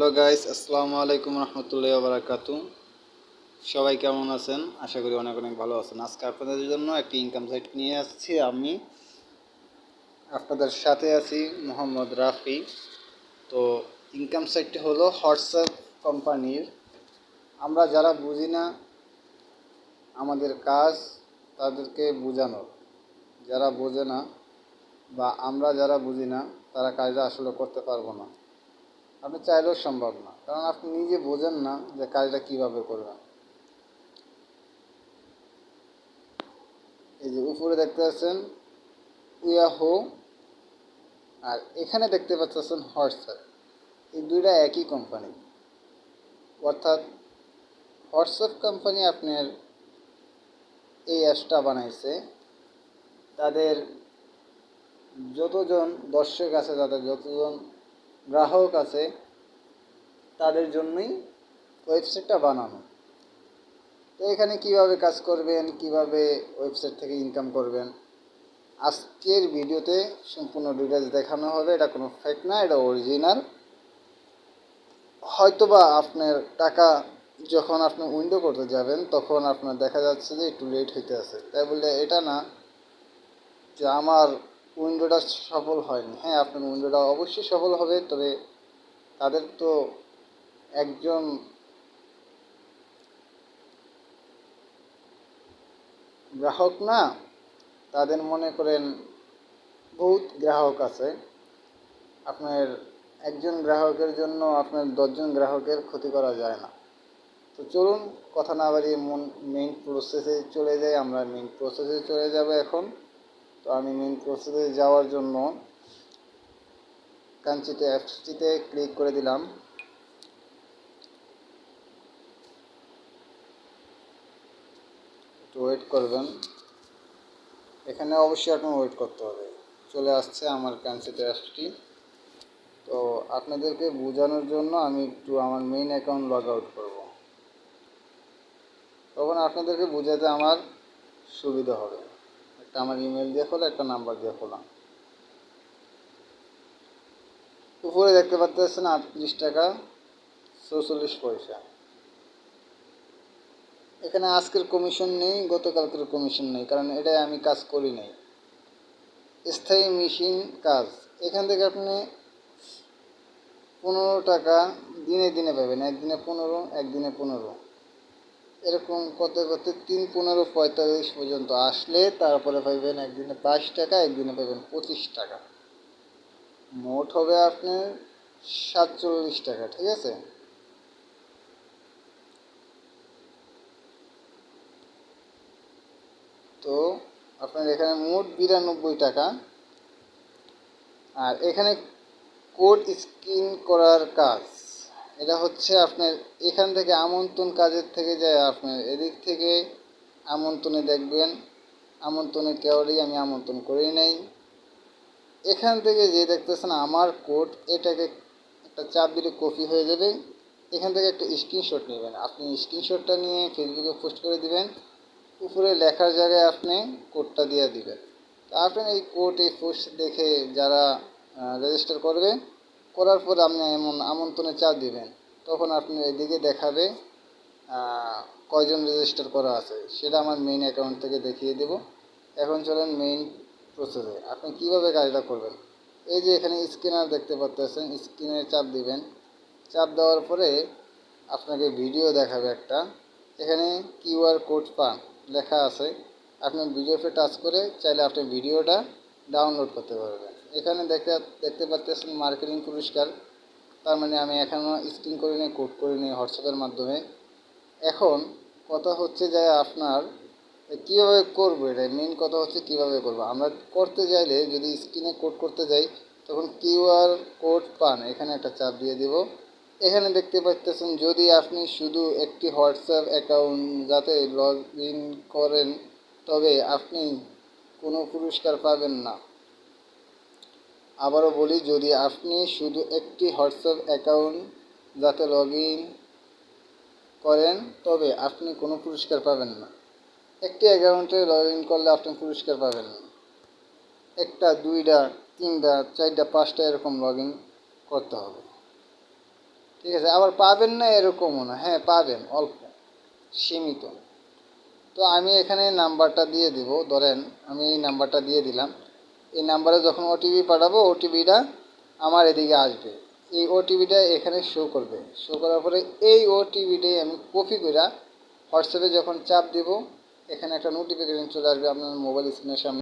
Hello guys আসসালামু আলাইকুম রহমতুল্লাহ বারাকাতু সবাই কেমন আছেন? আশা করি অনেক অনেক ভালো আছেন। আজকে আপনাদের জন্য একটি ইনকাম সাইট নিয়ে আসছি। আমি আপনাদের সাথে আছি মোহাম্মদ রাফি। তো ইনকাম সাইটটি হলো হোয়াটসঅ্যাপ কোম্পানির। আমরা যারা বুঝি না, আমাদের কাজ তাদেরকে বোঝানোর। যারা বোঝে না বা আমরা যারা বুঝি না, তারা কাজটা আসলে করতে পারব না। আপনি চাইলেও সম্ভব না। কারণ আপনি নিজে বোঝেন না যে কাজটা কীভাবে করবেন। এই যে উপরে দেখতে পাচ্ছেন, ইয়াহো, আর এখানে দেখতে পাচ্ছেন হোয়াটসঅ্যাপ এই দুইটা একই কোম্পানি অর্থাৎ হোয়াটসঅ্যাপ কোম্পানি আপনার এই অ্যাপসটা বানাইছে। তাদের যতজন দর্শক আছে, তাদের যতজন গ্রাহক আছে, তাদের জন্যই ওয়েবসাইটটা বানানো। তো এখানে কীভাবে কাজ করবেন, কীভাবে ওয়েবসাইট থেকে ইনকাম করবেন, আজকের ভিডিওতে সম্পূর্ণ ডিটেলস দেখানো হবে। এটা কোনো ফেক না, এটা অরিজিনাল হয়তোবা আপনার টাকা যখন আপনি উইন্ডো করতে যাবেন, তখন আপনার দেখা যাচ্ছে যে একটু লেট হইতে আছে। তাই বলে এটা না যে আমার উইন্ডোটা সফল হয়নি। হ্যাঁ আপনার উইন্ডোটা অবশ্যই সফল হবে, তবে তাদের তো একজন গ্রাহক না, তাদের মনে করেন বহুত গ্রাহক আছে। আপনার একজন গ্রাহকের জন্য আপনার দশজন গ্রাহকের ক্ষতি করা যায় না। তো চলুন, কথা না বাড়িয়ে মন মেইন প্রসেসে চলে যাই, আমরা মেইন প্রসেসে চলে যাব এখন। তো আমি মেন প্রসেসে যাওয়ার জন্য কাঞ্চিতে অ্যাপসটিতে ক্লিক করে দিলাম। একটু ওয়েট করবেন। এখানে অবশ্যই আপনার ওয়েট করতে হবে। চলে আসছে আমার কাঞ্চিতে অ্যাপসটি তো আপনাদেরকে বোঝানোর জন্য আমি একটু আমার মেইন অ্যাকাউন্ট লগ আউট করব। তখন আপনাদেরকে বোঝাতে আমার সুবিধা হবে। একটা আমার ইমেল দিয়ে খোলা, একটা নাম্বার দিয়ে খোলা। উপরে দেখতে পাচ্ছেন আটত্রিশ টাকা চৌচল্লিশ পয়সা। এখানে আজকের কমিশন নেই, গতকালকের কমিশন নেই, কারণ এটাই আমি কাজ করি নাই। স্থায়ী মেশিন কাজ। এখান থেকে আপনি পনেরো টাকা দিনে দিনে পাবেন, একদিনে পনেরো একদিনে পনেরো। এরকম করতে করতে তিন, পনেরো, পঁয়তাল্লিশ পর্যন্ত আসলে তারপরে পাইবেন একদিনে বাইশ টাকা, একদিনে পাবেন পঁচিশ টাকা। মোট হবে আপনার সাতচল্লিশ টাকা, ঠিক আছে? তো আপনার এখানে মোট বিরানব্বই টাকা। আর এখানে কোড স্ক্রিন করার কাজ। এটা হচ্ছে আপনার এখান থেকে আমন্ত্রণ কাজের থেকে যায় আপনার এদিক থেকে আমন্ত্রণে দেখবেন আমন্ত্রণে কেউরই আমি আমন্ত্রণ করি নাই। এখান থেকে যে দেখতেছেন আমার কোড এটাকে একটা চাপ দিলে কপি হয়ে যাবে। এখান থেকে একটা স্ক্রিনশট নেবেন। আপনি স্ক্রিনশটটা নিয়ে ফেসবুকে পোস্ট করে দিবেন। উপরে লেখার জায়গায় আপনি কোডটা দিয়ে দিবেন। তা আপনি এই কোড এই পোস্ট দেখে যারা রেজিস্টার করবে করার পর আপনি এমন আমন্ত্রণে চাপ দিবেন। তখন আপনি এদিকে দেখাবে কয়জন রেজিস্টার করা আছে। সেটা আমার মেইন অ্যাকাউন্ট থেকে দেখিয়ে দেব। এখন চলেন মেইন প্রসেসে আপনি কীভাবে কাজটা করবেন? এই যে এখানে স্ক্রিনার দেখতে পাচ্ছেন স্ক্রিনে চাপ দিবেন। চাপ দেওয়ার পরে আপনাকে ভিডিও দেখাবে একটা। এখানে কিউআর কোড পান, লেখা আছে। আপনি ভিডিওতে টাচ করে চাইলে আপনি ভিডিওটা ডাউনলোড করতে পারবেন। এখানে দেখতে দেখতে পাচ্ছেন মার্কেটিং পুরস্কার। তার মানে আমি এখনও স্ক্রিন করে নিই কোড করে নিই হোয়াটসঅ্যাপের মাধ্যমে। এখন কথা হচ্ছে যে আপনার কীভাবে করব এটা? মেন কথা হচ্ছে কীভাবে করব? আমরা করতে চাইলে যদি স্ক্রিনে কোড করতে যাই, তখন কিউআর কোড পান। এখানে একটা চাপ দিয়ে দিব। এখানে দেখতে পাচ্ছেন যদি আপনি শুধু একটি হোয়াটসঅ্যাপ অ্যাকাউন্ট যাতে লগ ইন করেন, তবে আপনি কোনো পুরস্কার পাবেন না। আবারও বলি, যদি আপনি শুধু একটি হোয়াটসঅ্যাপ অ্যাকাউন্ট যাতে লগ করেন, তবে আপনি কোনো পুরস্কার পাবেন না। একটি অ্যাকাউন্টে লগ ইন করলে আপনি পুরস্কার পাবেন না। একটা, দুইটা, তিনটা, চারটা, পাঁচটা এরকম লগ ইন করতে হবে। ঠিক আছে? আবার পাবেন না এরকমও না। হ্যাঁ পাবেন, অল্প, সীমিত। তো আমি এখানে নাম্বারটা দিয়ে দিব। ধরেন, আমি এই নাম্বারটা দিয়ে দিলাম। এই নাম্বারে যখন ওটিপি পাঠাবো ওটিপিটা আমার এদিকে আসবে। এই ওটিপিটা এখানে শো করবে। শো করার পরে এই ওটিপিটাই আমি কপি করে হোয়াটসঅ্যাপে যখন চাপ দেব, এখানে একটা নোটিফিকেশন চলে আসবে আপনার মোবাইল স্ক্রিনের সামনে।